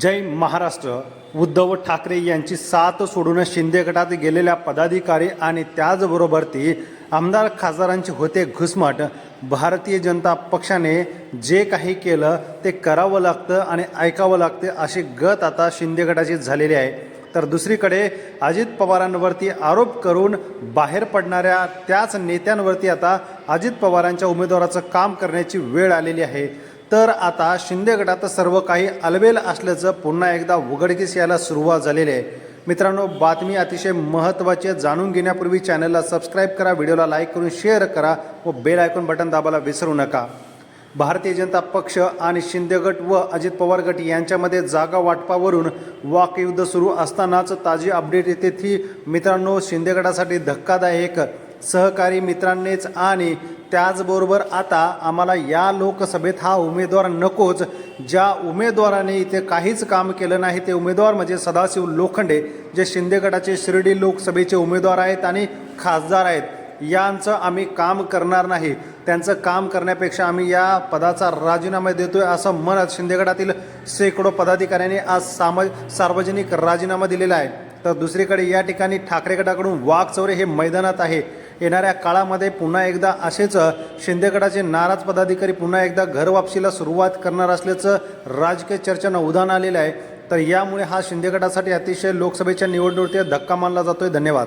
जय महाराष्ट्र. उद्धव ठाकरे यांची साथ सोडून शिंदे गटात गेलेल्या पदाधिकारी आणि त्याचबरोबर ती आमदार खासदारांची होते घुसमट. भारतीय जनता पक्षाने जे काही केलं ते करावं लागतं आणि ऐकावं लागतं अशी गत आता शिंदे गटाची झालेली आहे. तर दुसरीकडे अजित पवारांवरती आरोप करून बाहेर पडणाऱ्या त्याच नेत्यांवरती आता अजित पवारांच्या उमेदवाराचं काम करण्याची वेळ आलेली आहे. तर आता शिंदे गटात सर्व काही अलबेल असल्याचं पुन्हा एकदा उघडकीस यायला सुरुवात झालेली आहे. मित्रांनो बातमी अतिशय महत्त्वाची आहे. जाणून घेण्यापूर्वी चॅनलला सबस्क्राईब करा व्हिडिओला लाईक करून शेअर करा व बेल आयकॉन बटन दाबायला विसरू नका. भारतीय जनता पक्ष आणि शिंदे गट व अजित पवार गट यांच्यामध्ये जागा वाटपावरून वाकयुद्ध सुरू असतानाच ताजी अपडेट येते. ती मित्रांनो शिंदे गटासाठी धक्कादायक. सहकारी मित्रांनीच आणि त्याचबरोबर आता आम्हाला या लोकसभेत हा उमेदवार नकोच. ज्या उमेदवाराने इथे काहीच काम केलं नाही ते उमेदवार म्हणजे सदाशिव लोखंडे जे शिंदे गटाचे शिर्डी लोकसभेचे उमेदवार आहेत आणि खासदार आहेत. यांचं आम्ही काम करणार नाही. त्यांचं काम करण्यापेक्षा आम्ही या पदाचा राजीनामा देतोय असं म्हणत शिंदेगडातील शेकडो पदाधिकाऱ्यांनी आज साम सार्वजनिक राजीनामा दिलेला आहे. तर दुसरीकडे या ठिकाणी ठाकरे गटाकडून वाघचौरे हे मैदानात आहे. येणाऱ्या काळामध्ये पुन्हा एकदा असेच शिंदे गटाचे नाराज पदाधिकारी पुन्हा एकदा घरवापसीला सुरुवात करणार असल्याचं राजकीय चर्चेनं उदाहरण आलेलं आहे. तर यामुळे हा शिंदे गटासाठी अतिशय लोकसभेच्या निवडणुकीत धक्का मानला जातोय. धन्यवाद.